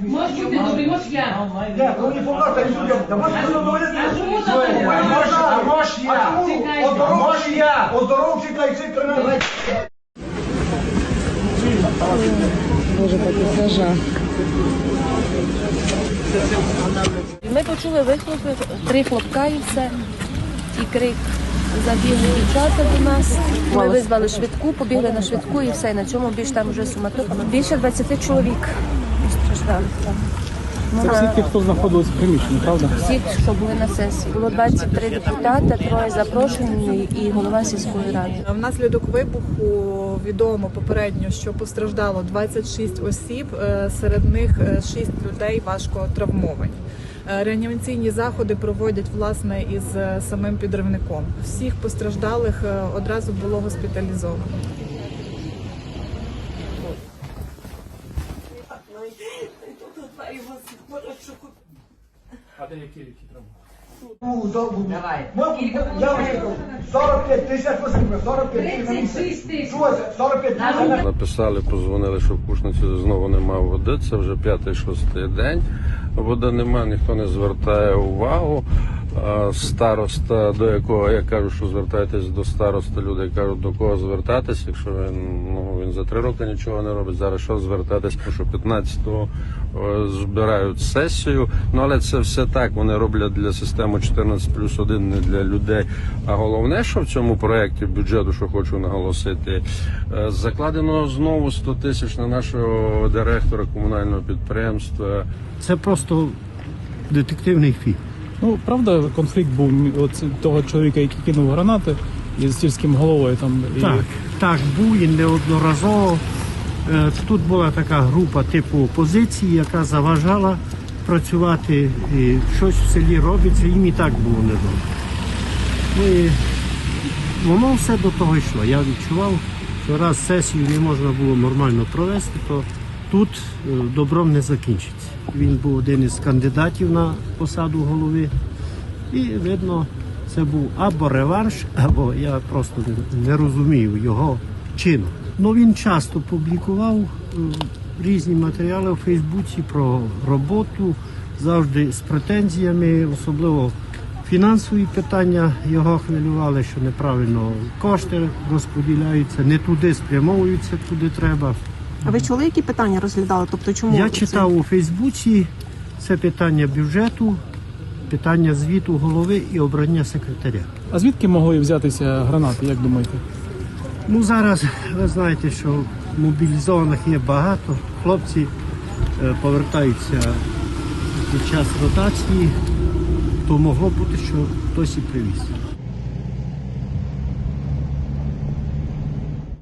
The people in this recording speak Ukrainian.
Може бути добрий, може я. Ні, ну не помагайте, А чому може, я? Я? Боже, такий жах. Ми почули вихлопи, три хлопка і все. І крик. Забігли дівчата до нас. Ми визвали швидку, побігли на швидку і все. І на цьому більш там вже суматоха. Більше 20 чоловік постраждали. так. Ну, Це всі ті, хто знаходились в приміщенні, правда? всі, що були на сесії. Було 23 депутати, троє запрошені і голова сільської ради. Внаслідок вибуху відомо попередньо, що постраждало 26 осіб, е, серед них 6 людей важко травмовані. Е, Реанімаційні заходи проводять власне із е, самим підривником. Всіх постраждалих е, одразу було госпіталізовано. А де які які травми? Давай. Я вам 45 тисяч посипи, 45 тисяч. 36 тисяч. Що 45 тисяч. Написали, позвонили, що в Кушниці знову нема води. Це вже п'ятий-шостий день. Води нема, ніхто не звертає увагу. Староста, до якого я кажу, що звертайтесь до староста, люди кажуть, до кого звертатись, якщо він ну він за три роки нічого не робить. Зараз що звертатись, тому що 15-го е, збирають сесію. Ну але це все так. Вони роблять для системи 14 плюс 1, не для людей. А головне, що в цьому проєкті бюджету, що хочу наголосити, е, закладено знову 100 тисяч на нашого директора комунального підприємства. Це просто детективний фільм. Ну, правда, конфлікт був от того чоловіка, який кинув гранати із сільським головою там. І... Так, так, був і неодноразово. Е, Тут була така група типу опозиції, яка заважала працювати. І щось в селі робиться, їм і так було недобре. Ну і воно все до того йшло. Я відчував, що раз сесію не можна було нормально провести, то тут е, добром не закінчиться. Він був один із кандидатів на посаду голови. І видно, це був або реванш, або я просто не, розумію його чину. Ну він часто публікував е, різні матеріали у Фейсбуці про роботу, завжди з претензіями, особливо фінансові питання його хвилювали, що неправильно кошти розподіляються, не туди спрямовуються, куди треба. А ви чули, які питання розглядали? Тобто, чому Я читав у Фейсбуці це питання бюджету, питання звіту голови і обрання секретаря. А звідки могли взятися гранати, як думаєте? Ну зараз ви знаєте, що мобілізованих є багато. Хлопці е, повертаються під час ротації, то могло бути, що хтось і привіз.